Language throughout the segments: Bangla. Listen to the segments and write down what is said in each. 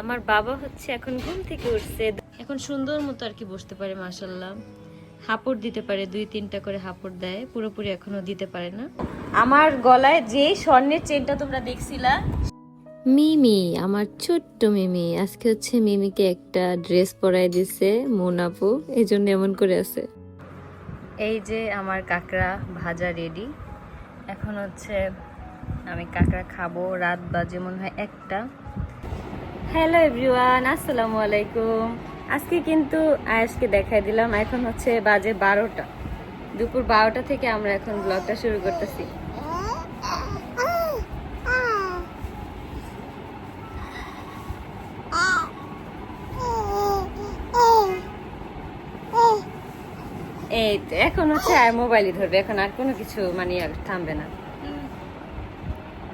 আমার বাবা হচ্ছে এখন ঘুম থেকে উঠছে। এখন সুন্দর মতো আর কি বসতে পারে মাসাল্লাহ হাপড় দিতে পারে দুই তিনটা করে হাপড় দেয় পুরোপুরি এখনও দিতে পারে না। আমার গলায় যে স্বর্ণের চেনটা তোমরা দেখছিলা। মিমি আমার ছোট্ট মিমি আজকে হচ্ছে মিমিকে একটা ড্রেস পরাই দিছে মোনাপু এই জন্য এমন করে আছে। এই যে আমার কাঁকড়া ভাজা রেডি এখন হচ্ছে আমি কাঁকড়া খাব রাত বাজে মনে হয় একটা। হ্যালো এভরিওয়ান আসসালামু আলাইকুম। আজকে কিন্তু আয়াসকে দেখাই দিলাম। এখন হচ্ছে বাজে বারোটা। দুপুর বারোটা থেকে আমরা এখন ব্লগটা শুরু করতেছি। এই এখন হচ্ছে আর মোবাইলই ধরবে। এখন আর কোনো কিছু মানে আর থামবে না।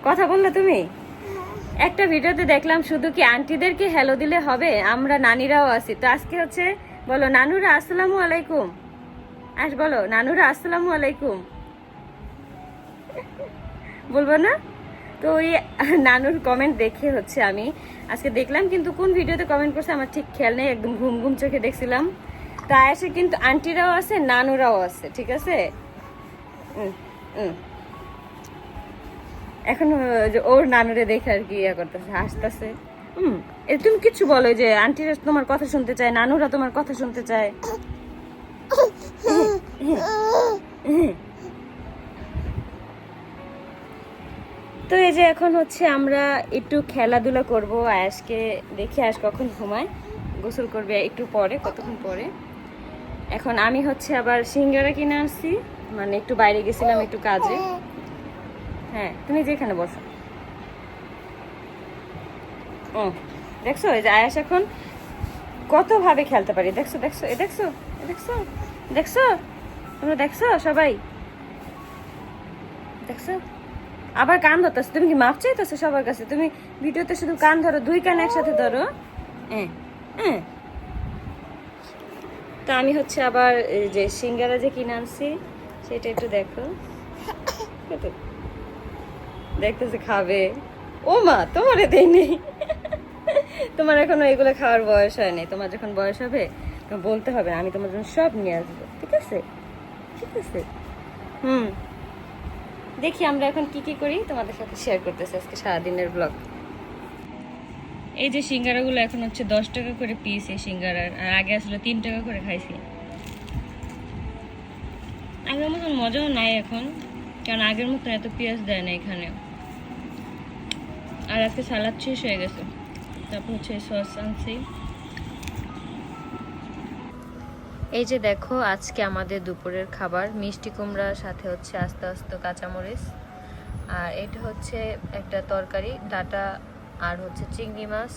কথা বললে তুমি? একটা ভিডিওতে দেখলাম শুধু কি আন্টিদেরকে হ্যালো দিলে হবে? আমরা নানিরাও আছি। তো আজকে হচ্ছে, বলো, নানুরা, আসসালামু আলাইকুম। আস বলো, নানুরা, আসসালামু আলাইকুম। বলব না? তো ওই নানুর কমেন্ট দেখে হচ্ছে আমি আজকে দেখলাম, কিন্তু কোন ভিডিওতে কমেন্ট করছে আমার ঠিক খেয়াল নেই, একদম ঘুম ঘুম চোখে দেখছিলাম। তা এসে কিন্তু আন্টিরাও আছে, নানুরাও আছে, ঠিক আছে? হুম হুম এখন ওর নানুরে দেখে আর কি ইয়ে করতেছে, হাসতেছে। হুম তুমি কিছু বলো, যে আন্টিরা তোমার কথা শুনতে চায়, নানুরা তোমার কথা শুনতে চায়। তো এই যে এখন হচ্ছে আমরা একটু খেলাধুলা করব, আয়াসকে দেখি আয়াস কখন ঘুমায়, গোসল করবে একটু পরে, কতক্ষণ পরে। এখন আমি হচ্ছে আবার সিঙ্গারা কিনে আসছি মানে একটু বাইরে গেছিলাম একটু কাজে। হ্যাঁ তুমি যেখানে বসো। ও দেখছ? এই যে আয়াস এখন কত ভাবে খেলতে পারি? দেখছ দেখছ, এ দেখছ দেখছ দেখছ? তোমরা দেখছ সবাই? দেখছ? আবার কান ধরতেছো। তুমি কি মাপ চাইতেছো সবার কাছে? তুমি ভিডিওতে শুধু কান ধরো, দুই কান একসাথে ধরো। হ্যাঁ তো আমি হচ্ছে আবার যে সিঙ্গারা যে কিনে আনছি, সেটা একটু দেখো। দেখতেছে খাবে। ও মা, তোমার দেই নেই তোমার এখনও এগুলো খাওয়ার বয়স হয়নি। তোমার যখন বয়স হবে বলতে হবে, আমি তোমার জন্য সব নিয়ে আসব। ঠিক আছে? ঠিক আছে? হুম। দেখি আমরা এখন কি কি করি, তোমাদের সাথে শেয়ার করতেছি আজকে সারাদিনের ব্লগ এই যে সিঙ্গারাগুলো এখন হচ্ছে দশ টাকা করে পিস এই সিঙ্গারার, আর আগে আসলে তিন টাকা করে খাইছি। আগের মতন মজাও নাই এখন, কারণ আগের মতন এত পেঁয়াজ দেয় না এখানে আর আজকে সালাদ শেষ হয়ে গেছে। তারপর হচ্ছে সস আনছি। এই যে দেখো, আজকে আমাদের দুপুরের খাবার, মিষ্টি কুমড়ার সাথে হচ্ছে আস্তে আস্তে কাঁচামরিচ। আর এটা হচ্ছে একটা তরকারি, ডাটা আর হচ্ছে চিংড়ি মাছ,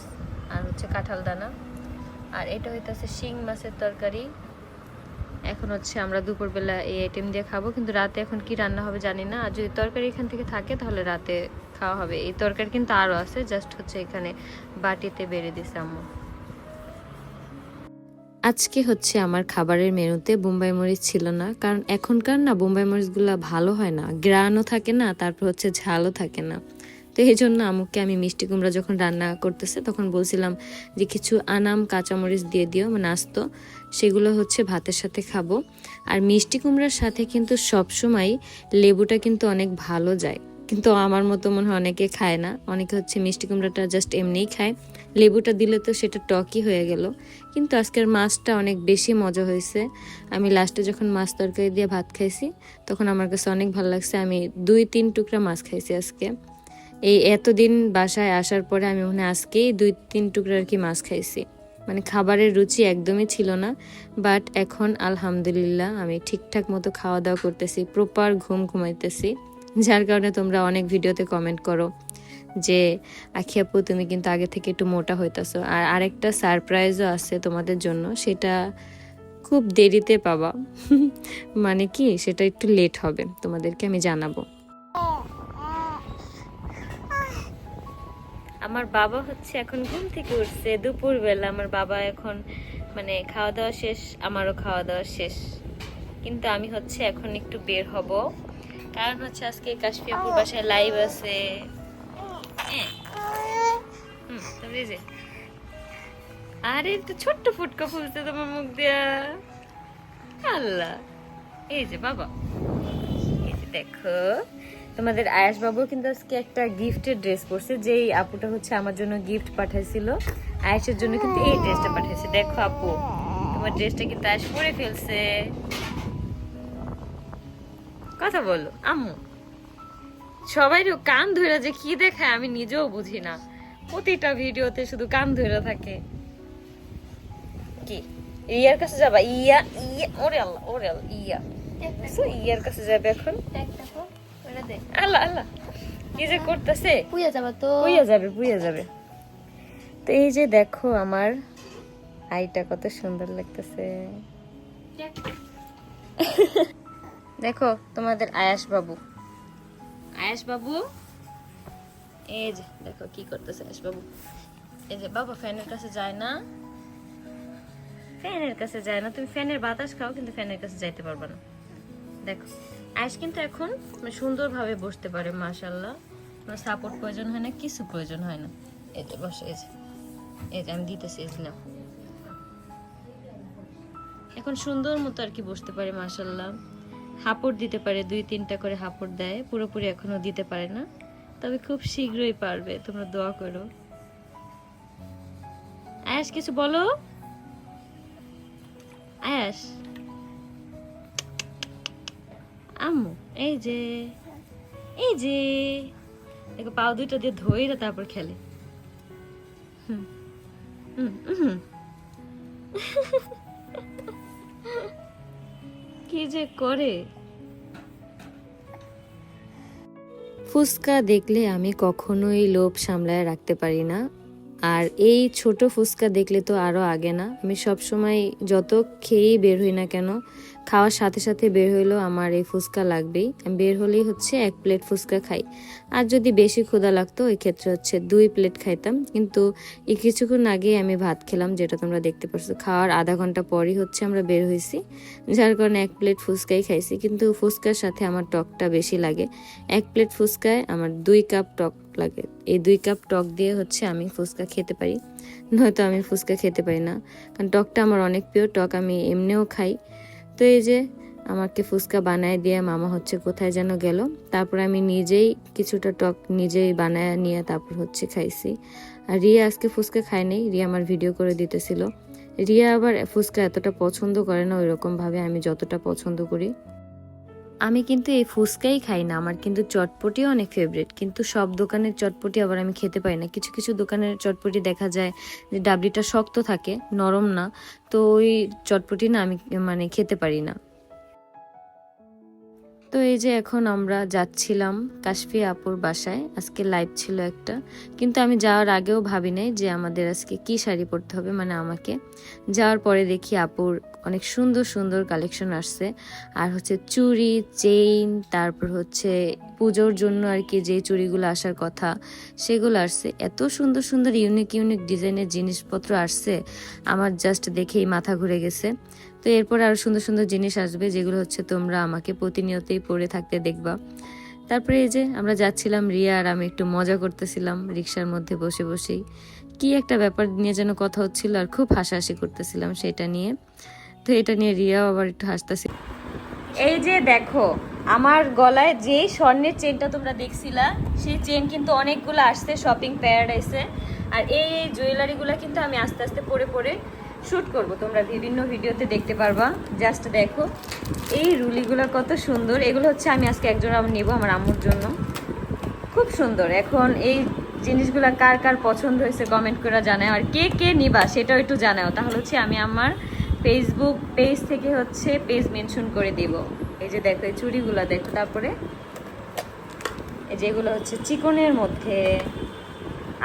আর হচ্ছে কাঁঠাল দানা। আর এটা হইতেছে শিং মাছের তরকারি। এখন হচ্ছে আমরা দুপুরবেলা এই আইটেম দিয়ে খাব, কিন্তু রাতে এখন কি রান্না হবে জানি না। আর যদি তরকারি এখান থেকে থাকে, তাহলে রাতে খাওয়া হবে। এই তরকারি কিন্তু আরও আছে জাস্ট হচ্ছে এখানে বাটিতে বেড়ে দিছে আম্মু। আজকে হচ্ছে আমার খাবারের মেনুতে বোম্বাই মরিচ ছিল না, কারণ এখনকার না বোম্বাই মরিচগুলো ভালো হয় না। গ্রানও থাকে না, তারপর হচ্ছে ঝালও থাকে না। তো এই জন্য আমুকে আমি মিষ্টি কুমড়া যখন রান্না করতেছে, তখন বলছিলাম যে কিছু আনাম কাঁচামরিচ দিয়ে দিও মানে আস্ত। সেগুলো হচ্ছে ভাতের সাথে খাব। আর মিষ্টি কুমড়ার সাথে কিন্তু সবসময় লেবুটা কিন্তু অনেক ভালো যায়। কিন্তু আমার মতো মনে হয় অনেকে খায় না। অনেকে হচ্ছে মিষ্টি কুমড়াটা জাস্ট এমনিই খায়। লেবুটা দিলে তো সেটা টকই হয়ে গেল। কিন্তু আজকের মাছটা অনেক বেশি মজা হয়েছে। আমি লাস্টে যখন মাছ তরকারি দিয়ে ভাত খাইছি, তখন আমার কাছে অনেক ভালো লাগছে। আমি দুই তিন টুকরা মাছ খাইছি আজকে। এই এতদিন বাসায় আসার পরে আমি মনে হয় আজকেই দুই তিন টুকরা আর কি মাছ খাইছি। মানে খাবারের রুচি একদমই ছিল না। বাট এখন আলহামদুলিল্লাহ আমি ঠিকঠাক মতো খাওয়া দাওয়া করতেছি প্রপার ঘুম ঘুমাইতেছি। যার কারণে তোমরা অনেক ভিডিওতে কমেন্ট করো যে, আখি আপু, তুমি কিন্তু আগে থেকে একটু মোটা হইতাছো। আর আরেকটা সারপ্রাইজও আছে তোমাদের জন্য, সেটা খুব দেরিতে পাবা। মানে কি, সেটা একটু লেট হবে, তোমাদেরকে আমি জানাব। আমার বাবা হচ্ছে এখন ঘুম থেকে উঠছে, দুপুরবেলা আমার বাবা এখন মানে খাওয়া দাওয়া শেষ, আমারও খাওয়া দাওয়া শেষ। কিন্তু আমি হচ্ছে এখন একটু বের হব। কারণ হচ্ছে আজকে কাশ্মীরপুর বাসায় লাইভ আছে। হ্যাঁ। আরে, তো ছোট্ট ফুটকা ফুলছে তোমার মুখ দিয়া। আল্লাহ। এই যে, বাবা। এই যে দেখো, তোমাদের আয়াস বাবু কিন্তু আজকে একটা গিফটের ড্রেস পরছে, যেই আপুটা হচ্ছে আমার জন্য গিফট পাঠাইছিল। আয়েশের জন্য কিন্তু এই ড্রেসটা পাঠাইছে। দেখো আপু, তোমার ড্রেসটা কিন্তু আয়েশ পরে ফেলছে। কথা বলো আম্মু। সবাই কান ধরে যে কি দেখায় আমি নিজেও বুঝি না। প্রতিটা ভিডিওতে শুধু কান ধরে থাকে। কি? ইয়ার কাছে যাবা? ইয়া ইয়া ওরে আল্লাহ ওরে আল্লাহ ইয়া। ইয়ার কাছে যাবে এখন। আল্লাহ আল্লাহ। কি যে করতেছে? পুয়া যাবা তো। পুইয়া যাবে পুইয়া যাবে। তো এই যে দেখো আমার আইটা কত সুন্দর লাগতেছে। দেখো তোমাদের আয়াস বাবু। আয়াস বাবু? এই যে দেখো কি করতেছে আয়াস বাবু। এই যে বাবা ফ্যানের কাছে যায় না। ফ্যানের কাছে যায় না। তুমি ফ্যানের বাতাস খাও কিন্তু ফ্যানের কাছে যাইতে পারবে না। দেখো আয়াস কিন্তু এখন সুন্দরভাবে বসতে পারে মাশাল্লাহ কোনো সাপোর্ট প্রয়োজন হয় না কিছু প্রয়োজন হয় না। এই যে বসে এই যে। এই যে আমি দিতেছি এই যে নাও। এখন সুন্দর মতো আর কি বসতে পারে মাশাল্লাহ হাপড় দিতে পারে, দুই তিনটা করে হাপড় দেয়, পুরোপুরি এখনও দিতে পারে না। তবে খুব শীঘ্রই পারবে, তোমরা দোয়া করো। আয়াস, কিছু বলো? আয়াস? আম্মু, এই যে এই যে। দেখো, পাও দুইটা দিয়ে ধইরা তারপর খেলে। হুম হুম হুম। কি যে করে? ফুসকা দেখলে আমি কখনোই লোভ সামলায় রাখতে পারি না। আর এই ছোট ফুচকা দেখলে তো আরও আগে না। আমি সব সময় যত খেয়েই বের হই না কেন, খাওয়ার সাথে সাথে বের হইলেও আমার এই ফুচকা লাগবেই। বের হলেই হচ্ছে এক প্লেট ফুচকা খাই। আর যদি বেশি ক্ষুধা লাগতো, ওই ক্ষেত্রে হচ্ছে দুই প্লেট খাইতাম। কিন্তু এই কিছুক্ষণ আগেই আমি ভাত খেলাম, যেটা তোমরা দেখতে পাচ্ছ খাওয়ার আধা ঘণ্টা পরই হচ্ছে আমরা বের হয়েছি যার কারণে এক প্লেট ফুচকাই খাইছি। কিন্তু ফুচকার সাথে আমার টকটা বেশি লাগে। এক প্লেট ফুচকায় আমার দুই কাপ টক লাগে। এই দুই কাপ টক দিয়ে হচ্ছে আমি ফুচকা খেতে পারি। নয়তো আমি ফুচকা খেতে পারি না। কারণ টকটা আমার অনেক প্রিয়, টক আমি এমনিও খাই। তো এই যে আমাকে ফুচকা বানায় দিয়ে মামা হচ্ছে কোথায় যেন গেল। তারপর আমি নিজেই কিছুটা টক নিজেই বানায় নিয়ে তারপর হচ্ছে খাইছি। আর রিয়া আজকে ফুচকা খায় নেই, রিয়া আমার ভিডিও করে দিতেছিল। রিয়া আবার ফুচকা এতটা পছন্দ করে না ওইরকম ভাবে আমি যতটা পছন্দ করি। আমি কিন্তু এই ফুচকাই খাই না। আমার কিন্তু চটপটিও অনেক ফেভারিট কিন্তু সব দোকানের চটপটি আবার আমি খেতে পারি না। কিছু কিছু দোকানের চটপটি দেখা যায় যে ডাবলিটা শক্ত থাকে, নরম না, তো ওই চটপটি না আমি মানে খেতে পারি না। তো এই যে এখন আমরা যাচ্ছিলাম কাশফি আপুর বাসায়, আজকে লাইভ ছিল একটা, কিন্তু আমি যাওয়ার আগেও ভাবি নাই যে আমাদের আজকে কি শাড়ি পরতে হবে মানে আমাকে। যাওয়ার পরে দেখি আপুর অনেক সুন্দর সুন্দর কালেকশন আসছে। আর হচ্ছে চুড়ি চেইন তারপর হচ্ছে পুজোর জন্য আর কি যে চুড়িগুলো আসার কথা, সেগুলো আসছে। এত সুন্দর সুন্দর ইউনিক ইউনিক ডিজাইনের জিনিসপত্র আসছে। আমার জাস্ট দেখেই মাথা ঘুরে গেছে। তো এরপর আরও সুন্দর সুন্দর জিনিস আসবে, যেগুলো হচ্ছে তোমরা আমাকে প্রতিনিয়তই পরে থাকতে দেখবা। তারপরে এই যে আমরা যাচ্ছিলাম রিয়া আর আমি একটু মজা করতেছিলাম রিক্সার মধ্যে বসে বসেই। কি একটা ব্যাপার নিয়ে যেন কথা হচ্ছিল আর খুব হাসাহাসি করতেছিলাম সেটা নিয়ে। তো এটা নিয়ে রিয়া আবার একটু হাসতেছে। এই যে দেখো, আমার গলায় যে স্বর্ণের চেনটা তোমরা দেখছিলা, সেই চেন কিন্তু অনেকগুলো আসছে শপিং প্যারাডাইসে আর এই জুয়েলারিগুলো কিন্তু আমি আস্তে আস্তে পরে পরে শ্যুট করব। তোমরা বিভিন্ন ভিডিওতে দেখতে পারবা। জাস্ট দেখো, এই রুলিগুলো কত সুন্দর। এগুলো হচ্ছে আমি আজকে একজন নেব আমার আম্মুর জন্য। খুব সুন্দর। এখন এই জিনিসগুলো কার কার পছন্দ হয়েছে কমেন্ট করে জানাও। আর কে কে নিবা সেটাও একটু জানাও। তাহলে হচ্ছে আমি আমার ফেসবুক পেজ থেকে হচ্ছে পেজ মেনশন করে দিব। এই যে দেখো, এই চুড়িগুলো দেখো, তারপরে যেগুলো হচ্ছে চিকনের মধ্যে।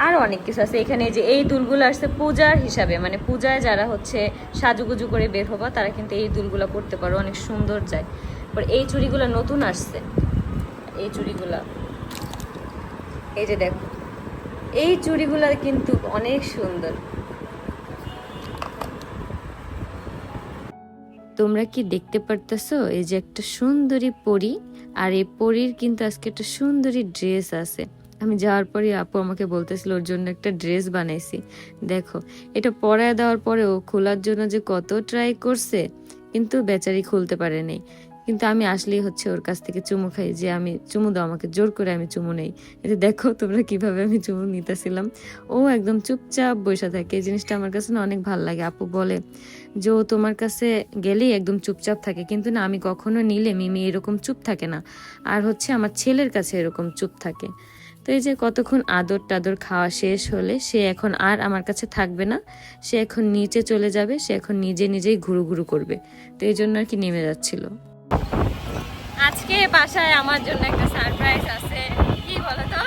আরও অনেক কিছু আছে। এখানে যে এই দুলগুলো আসছে পূজার হিসাবে মানে পূজায় যারা হচ্ছে সাজুগুজু করে বের হবা, তারা কিন্তু এই দুলগুলো পরতে পারো, অনেক সুন্দর যায়। পর এই চুড়িগুলো নতুন আসছে। এই চুড়িগুলো। এই যে দেখো, এই চুড়িগুলো কিন্তু অনেক সুন্দর। তোমরা কি দেখতে পারতেছো? এই যে একটা সুন্দরী পরি, আর এই পরীর কিন্তু আজকে একটা সুন্দরী ড্রেস আছে। আমি যাওয়ার পরে আপু আমাকে বলতেছিল, ওর জন্য একটা ড্রেস বানাইছি। দেখো, এটা পরায় দেওয়ার পরে ও খোলার জন্য যে কত ট্রাই করছে, কিন্তু বেচারি খুলতে পারে নাই। কিন্তু আমি আসলেই হচ্ছে ওর কাছ থেকে চুমু খাই যে আমি, চুমু দাও আমাকে, জোর করে আমি চুমু নেই। এটা দেখো তোমরা কীভাবে আমি চুমু নিতেছিলাম। ও একদম চুপচাপ বসে থাকে। এই জিনিসটা আমার কাছে না অনেক ভালো লাগে। আপু বলে যে ও তোমার কাছে গেলেই একদম চুপচাপ থাকে। কিন্তু না, আমি কখনো নিলে মিমি এরকম চুপ থাকে না। আর হচ্ছে আমার ছেলের কাছে এরকম চুপ থাকে। তো এই যে কতক্ষণ আদর টাদর খাওয়া শেষ হলে সে এখন আর আমার কাছে থাকবে না। সে এখন নিচে চলে যাবে, সে এখন নিজে নিজেই ঘুরু ঘুরু করবে। তো এই জন্য আর কি নেমে যাচ্ছিল। আজকে বাসায় আমার জন্য একটা সারপ্রাইজ আছে। কি বলো তো?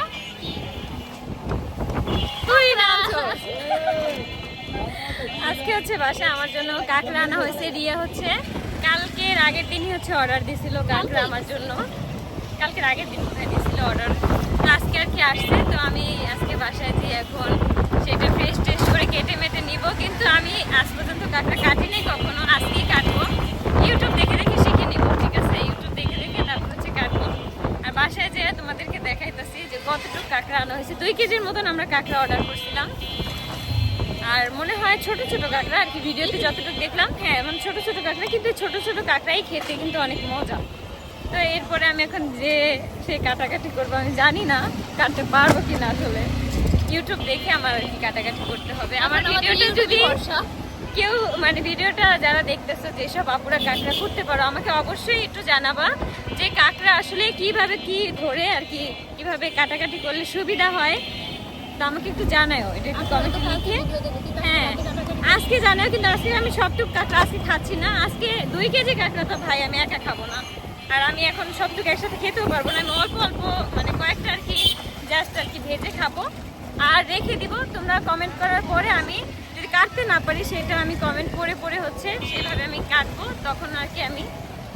তুই না আজকে হচ্ছে বাসায়? আমার জন্য কাঁকড়া আনা হয়েছে, রিয়া হচ্ছে। কালকের আগের দিনই হচ্ছে অর্ডার দিছিল কাঁকড়া আমার জন্য। কালকের আগের দিন কোথায় দিছিল অর্ডার তো আজকে আর কি আসছে, তো আমি আজকে বাসায় যে এখন সেটা ফ্রেশ টেস্ট করে কেটে মেটে নিব। কিন্তু আমি আজ পর্যন্ত কাঁকড়া কাটিনি, কখনো আজকেই কাটবো। ইউটিউব দেখে দেখে শিখে নিব, ঠিক আছে? ইউটিউব দেখে দেখে তারপর হচ্ছে কাটবো। আর বাসায় যেয়ে তোমাদেরকে দেখাইতেছি যে কতটুকু কাঁকড়া আনা হয়েছে, দুই কেজির মতন আমরা কাঁকড়া অর্ডার করছিলাম। আর মনে হয় ছোট ছোট কাঁকড়া আর কি ভিডিওতে যতটুকু দেখলাম হ্যাঁ মানে ছোট ছোট কাঁকড়া কিন্তু ছোট ছোট কাঁকড়াই খেতে কিন্তু অনেক মজা। তো এরপরে আমি এখন যে সে কাটাকাটি করব আমি জানি না কাটতে পারব কি না আসলে। ইউটিউব দেখে আমার আর কি কাটাকাটি করতে হবে। আমার ভিডিওটা যদি কেউ মানে ভিডিওটা যারা দেখতেছো যেসব আপুরা কাঁকড়া করতে পারো আমাকে অবশ্যই একটু জানাবা যে কাঁকড়া আসলে কীভাবে কি ধরে আর কি কীভাবে কাটাকাটি করলে সুবিধা হয়। তো আমাকে একটু জানাও এটা একটু কমেন্টে লিখে। হ্যাঁ আজকে জানাও কিন্তু আজকে আমি সবটুকু কাঁকড়া আজকে খাচ্ছি না। আজকে দুই কেজি কাঁকড়া তো ভাই, আমি একা খাব না। আর আমি এখন সবটুকু একসাথে খেতেও পারব না। আমি অল্প অল্প মানে কয়েকটা আর কি জাস্ট আর কি ভেজে খাব। আর রেখে দিব, তোমরা কমেন্ট করার পরে আমি যদি কাটতে না পারি, সেটা আমি কমেন্ট করে পরে হচ্ছে সেইভাবে আমি কাটবো। তখন আর কি আমি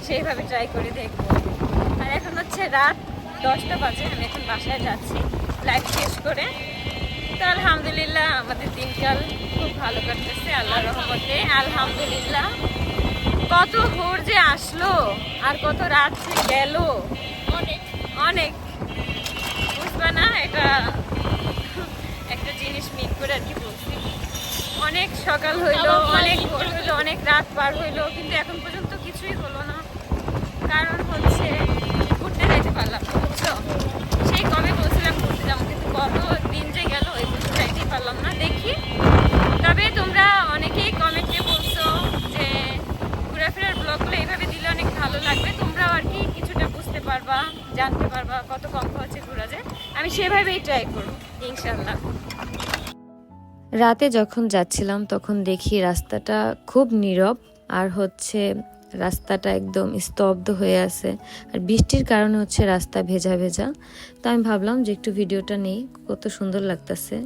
সেইভাবে ট্রাই করে দেখব। আর এখন হচ্ছে রাত দশটা বাজে, আমি এখন বাসায় যাচ্ছি লাইভ শেষ করে। তো আলহামদুলিল্লাহ আমাদের দিনকাল খুব ভালো কাটতেছে আল্লাহ রহমতে। আলহামদুলিল্লাহ। কত ভোর যে আসলো আর কত রাত যে গেল। অনেক। অনেক। বুঝবা না এটা একটা জিনিস মিন করে আর কি বলছি। অনেক সকাল হইল অনেক ভোর হইল অনেক রাত পার হইল কিন্তু এখন পর্যন্ত কিছুই হলো না। কারণ হচ্ছে ঘুরতে যাইতে পারলাম বুঝছ? সেই কবে বলছিলাম ঘুরতে যাব কিন্তু কত দিন যে গেল যাইতেই পারলাম না, দেখি। তবে তোমরা অনেকেই কমেন্টে বলছো যে ঘোরাফেরার ব্লগগুলো এইভাবে দিলে অনেক ভালো লাগবে। তোমরাও আর কি কিছুটা বুঝতে পারবা, জানতে পারবা কত কম খরচে ঘোরা যায়। আমি সেভাবেই ট্রাই করব ইনশাল্লাহ রাতে যখন যাচ্ছিলাম তখন দেখি রাস্তাটা খুব নীরব, আর হচ্ছে রাস্তাটা একদম স্তব্ধ হয়ে আছে। আর বৃষ্টির কারণে হচ্ছে রাস্তা ভেজা ভেজা। তো আমি ভাবলাম যে একটু ভিডিওটা নেই, কত সুন্দর লাগতেছে।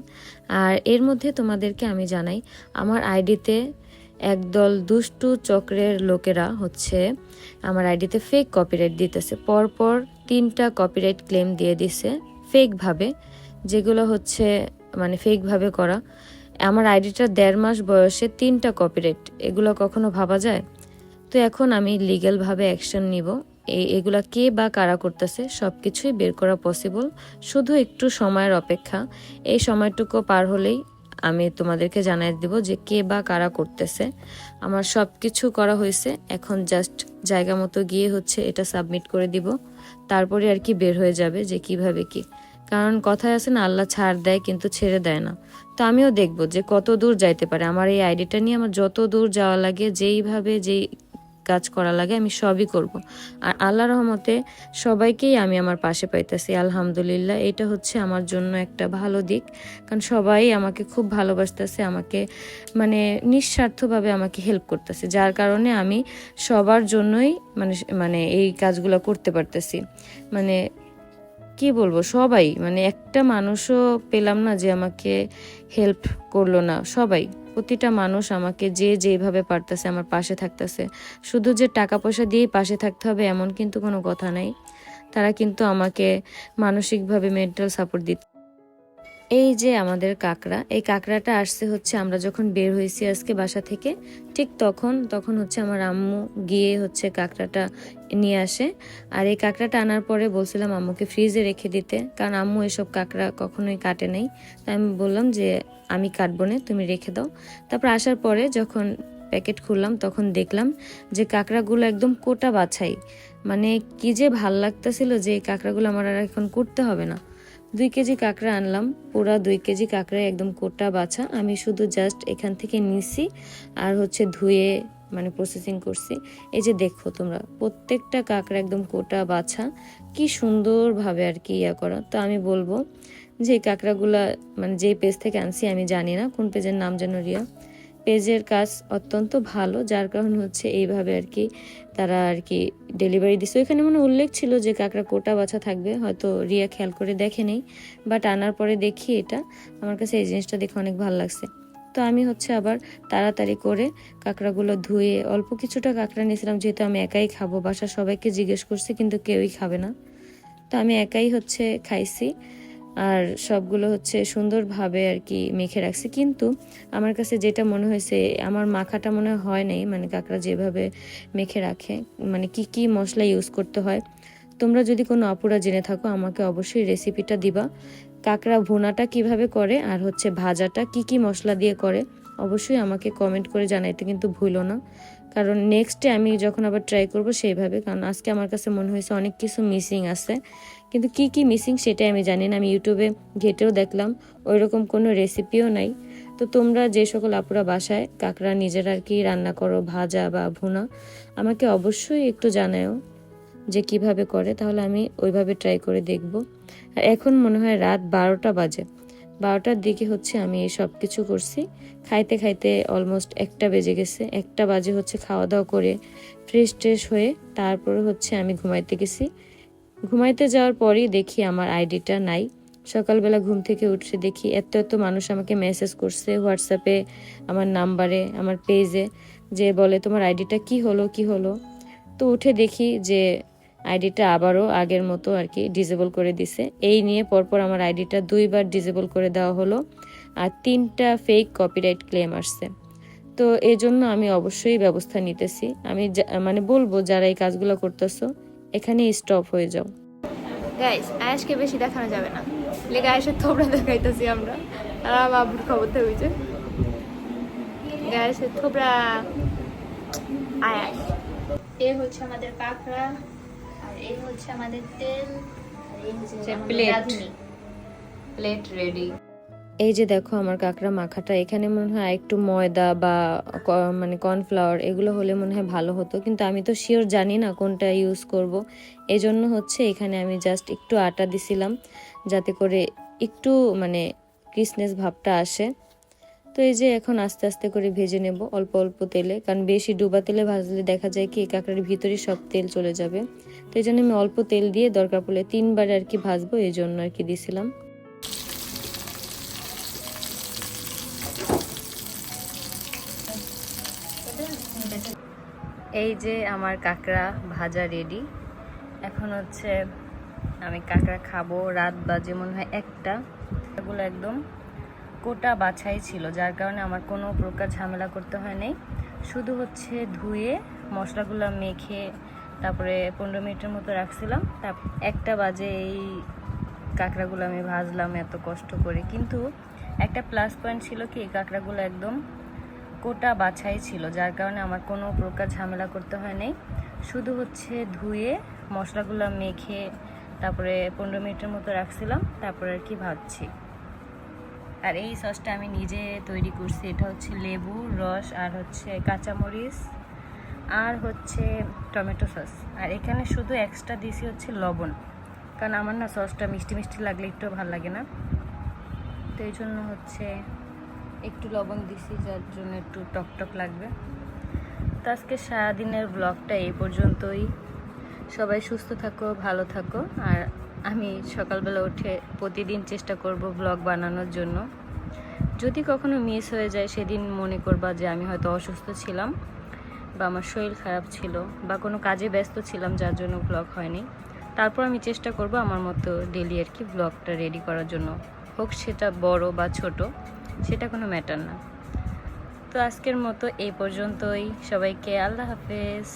আর এর মধ্যে তোমাদেরকে আমি জানাই, আমার আইডিতে একদল দুষ্টু চক্রের লোকেরা হচ্ছে আমার আইডিতে ফেক কপিরাইট দিতেছে। পরপর তিনটা কপিরাইট ক্লেম দিয়ে দিছে ফেকভাবে যেগুলো হচ্ছে মানে ফেকভাবে করা। আমার আইডিটা দেড় মাস বয়সে তিনটা কপিরাইট এগুলো কখনো ভাবা যায়? তো এখন আমি লিগ্যালভাবে অ্যাকশন নিব, এই এগুলা কে বা কারা করতেছে সব কিছুই বের করা পসিবল শুধু একটু সময়ের অপেক্ষা। এই সময়টুকু পার হলেই আমি তোমাদেরকে জানাই দিব যে কে বা কারা করতেছে। আমার সব কিছু করা হয়েছে, এখন জাস্ট জায়গা মতো গিয়ে হচ্ছে এটা সাবমিট করে দিব। তারপরে আর কি বের হয়ে যাবে যে কীভাবে কি। কারণ কথায় আছে না, আল্লাহ ছাড় দেয় কিন্তু ছেড়ে দেয় না। তো আমিও দেখব যে কত দূর যাইতে পারে। আমার এই আইডিটা নিয়ে আমার যত দূর যাওয়া লাগে, যেইভাবে, যেই কাজ করা লাগে, আমি সবই করব। আর আল্লাহ রহমতে সবাইকেই আমি আমার পাশে পাইতেছি, আলহামদুলিল্লাহ। এটা হচ্ছে আমার জন্য একটা ভালো দিক, কারণ সবাই আমাকে খুব ভালোবাসতেছে, আমাকে মানে নিঃস্বার্থভাবে আমাকে হেল্প করতেছে, যার কারণে আমি সবার জন্যই মানে মানে এই কাজগুলো করতে পারতেছি। মানে কি বলব, সবাই মানে একটা মানুষও পেলাম না যে আমাকে হেল্প করল না, সবাই। প্রতিটা মানুষ আমাকে যে যেভাবে পারতেছে আমার পাশে থাকতেছে। শুধু যে টাকা পয়সা দিয়েই পাশে থাকতে হবে এমন কিন্তু কোনো কথা নাই। তারা কিন্তু আমাকে মানসিকভাবে মেন্টাল সাপোর্ট দিত। এই যে আমাদের কাকড়া, এই কাঁকড়াটা আসছে হচ্ছে আমরা যখন বের হয়েছি আজকে বাসা থেকে, ঠিক তখন তখন হচ্ছে আমার আম্মু গিয়ে হচ্ছে কাঁকড়াটা নিয়ে আসে। আর এই কাঁকড়াটা আনার পরে বলছিলাম, আম্মুকে ফ্রিজে রেখে দিতে। কারণ আম্মু এসব কাঁকড়া কখনোই কাটে নাই। তাই আমি বললাম যে, আমি কাটবো না, তুমি রেখে দাও। তারপর আসার পরে যখন প্যাকেট খুললাম, তখন দেখলাম যে কাঁকড়াগুলো একদম কোটা বাছাই। মানে কি যে ভালো লাগতেছিল যে এই কাঁকড়াগুলো আমার আর এখন করতে হবে না। দুই কেজি কাঁকড়া আনলাম। পুরা দুই কেজি কাঁকড়া একদম কোটা বাছা। আমি শুধু জাস্ট এখান থেকে নিছি আর হচ্ছে ধুয়ে মানে প্রসেসিং করছি। এই যে দেখো তোমরা, প্রত্যেকটা কাঁকড়া একদম কোটা বাছা। কি সুন্দরভাবে আর কি ইয়া করা। তো আমি বলব যে কাঁকড়াগুলা মানে যে পেজ থেকে আনছি আমি জানি না কোন পেজের নাম যেন রিয়া। পেজের কাজ অত্যন্ত ভালো, যার কারণ হচ্ছে এইভাবে আর কি তারা আর কি ডেলিভারি দিচ্ছে ওইখানে মানে উল্লেখ ছিল যে কাঁকড়া কোটা বাছা থাকবে, হয়তো রিয়া খেয়াল করে দেখে নেই বাট আনার পরে দেখি এটা। আমার কাছে এই জিনিসটা দেখে অনেক ভালো লাগছে। তো আমি হচ্ছে আবার তাড়াতাড়ি করে কাঁকড়াগুলো ধুয়ে অল্প কিছুটা কাঁকড়া নিয়েছিলাম, যেহেতু আমি একাই খাব বাসা সবাইকে জিজ্ঞেস করছি, কিন্তু কেউই খাবে না। তো আমি একাই হচ্ছে খাইছি। আর সবগুলো হচ্ছে সুন্দরভাবে আর কি মেখে রাখছি। কিন্তু আমার কাছে যেটা মনে হয়েছে, আমার মাখাটা মনে হয় নাই মানে কাঁকড়া যেভাবে মেখে রাখে মানে কি কি মশলা ইউজ করতে হয়। তোমরা যদি কোনো অপুরা জেনে থাকো, আমাকে অবশ্যই রেসিপিটা দিবা। কাঁকড়া ভুনাটা কীভাবে করে আর হচ্ছে ভাজাটা কি কি মশলা দিয়ে করে, অবশ্যই আমাকে কমেন্ট করে জানাইতে কিন্তু ভুলো না। কারণ নেক্সটে আমি যখন আবার ট্রাই করব সেইভাবে, কারণ আজকে আমার কাছে মনে হয়েছে অনেক কিছু মিসিং আছে। কিন্তু কি কি মিসিং সেটাই আমি জানি না। আমি ইউটিউবে ঘেটেও দেখলাম ওই রকম কোনো রেসিপিও নাই। তো তোমরা যে সকল আপুরা বাসায়, কাঁকড়া নিজেরা আর কি রান্না করো, ভাজা বা ভুনা, আমাকে অবশ্যই একটু জানাও যে কীভাবে করে, তাহলে আমি ওইভাবে ট্রাই করে দেখব। আর এখন মনে হয় রাত বারোটা বাজে। বারোটার দিকে হচ্ছে আমি এই সব কিছু করছি। খাইতে খাইতে অলমোস্ট একটা বেজে গেছে। একটা বাজে হচ্ছে খাওয়া দাওয়া করে ফ্রেশ ট্রেশ হয়ে তারপরে হচ্ছে আমি ঘুমাইতে গেছি। ঘুমাইতে যাওয়ার পরই দেখি আমার আইডিটা নাই। সকালবেলা ঘুম থেকে উঠে দেখি, এত এত মানুষ আমাকে মেসেজ করছে, হোয়াটসঅ্যাপে, আমার নাম্বারে, আমার পেজে যে বলে, তোমার আইডিটা কি হলো কি হলো? তো উঠে দেখি যে আইডিটা আবারও আগের মতো আর কি ডিজেবল করে দিছে। এই নিয়ে পরপর আমার আইডিটা দুইবার ডিজেবল করে দেওয়া হলো আর তিনটা ফেক কপিরাইট ক্লেম আসছে। তো এই জন্য আমি অবশ্যই ব্যবস্থা নিতেছি। আমি মানে বলব, যারা এই কাজগুলো করতেছো এখানে স্টপ হয়ে যাও। গাইস আয়াসকে বেশি দেখানো যাবে না। লেগে আয়াসের থোবড়া দেখাইতেছি আমরা। আর আমার আব্বুর খবর তো হয়েছে গায়াসের থোবড়া আয়াস এ হচ্ছে আমাদের কাঁকড়া আর এই হচ্ছে আমাদের তেল আর এই হচ্ছে। রাঁধুনি। প্লেট রেডি এই যে দেখো আমার কাঁকড়া মাখাটা, এখানে মনে হয় একটু ময়দা বা মানে কর্নফ্লাওয়ার এগুলো হলে মনে হয় ভালো হতো, কিন্তু আমি তো শিওর জানি না কোনটা ইউজ করব। এই জন্য হচ্ছে এখানে আমি জাস্ট একটু আটা দিছিলাম, যাতে করে একটু মানে ক্রিসনেস ভাবটা আসে। তো এই যে এখন আস্তে আস্তে করে ভেজে নেব অল্প অল্প তেলে, কারণ বেশি ডুবা তেলে ভাজলে দেখা যায় কি কাঁকড়ার ভিতরে সব তেল চলে যাবে। তো এই জন্য আমি অল্প তেল দিয়ে দরকার পড়লে তিনবার আর কি ভাজবো এই জন্য আর কি দিছিলাম। এই যে আমার কাঁকড়া ভাজা রেডি এখন হচ্ছে আমি কাঁকড়া খাব রাত বাজে মনে হয় একটা। এগুলো একদম কোটা বাছাই ছিল, যার কারণে আমার কোনো প্রকার ঝামেলা করতে হয় নাই শুধু হচ্ছে ধুয়ে মশলাগুলো মেখে তারপরে পনেরো মিনিটের মতো রাখছিলাম। তারপর একটা বাজে এই কাঁকড়াগুলো আমি ভাজলাম, এত কষ্ট করে। কিন্তু একটা প্লাস পয়েন্ট ছিল কি এই কাঁকড়াগুলো একদম কোটা বাছাই ছিল, যার কারণে আমার কোনো প্রকার ঝামেলা করতে হয় নাই শুধু হচ্ছে ধুয়ে মশলাগুলো মেখে তারপরে পনেরো মিনিটের মতো রাখছিলাম, তারপরে আর কি ভাবছি আর এই সসটা আমি নিজে তৈরি করছি, এটা হচ্ছে লেবু, রস আর হচ্ছে কাঁচামরিচ আর হচ্ছে টমেটো সস। আর এখানে শুধু এক্সট্রা দিছি হচ্ছে লবণ, কারণ আমার না সসটা মিষ্টি মিষ্টি লাগলে একটু ভালো লাগে না। তো এই জন্য হচ্ছে একটু লবণ দিছি, যার জন্য একটু টক টক লাগবে। তো আজকে সারাদিনের ব্লগটা এই পর্যন্তই। সবাই সুস্থ থাকো, ভালো থাকো। আর আমি সকালবেলা উঠে প্রতিদিন চেষ্টা করব ব্লগ বানানোর জন্য। যদি কখনো মিস হয়ে যায়, সেদিন মনে করবা যে আমি হয়তো অসুস্থ ছিলাম বা আমার শরীর খারাপ ছিল বা কোনো কাজে ব্যস্ত ছিলাম, যার জন্য ব্লগ হয়নি। তারপর আমি চেষ্টা করব আমার মতো ডেলি আর কি ব্লগটা রেডি করার জন্য। হোক সেটা বড় বা ছোট। সেটা কোনো ম্যাটার না। তো আজকের মতো এই পর্যন্তই। সবাইকে আল্লাহ হাফেজ।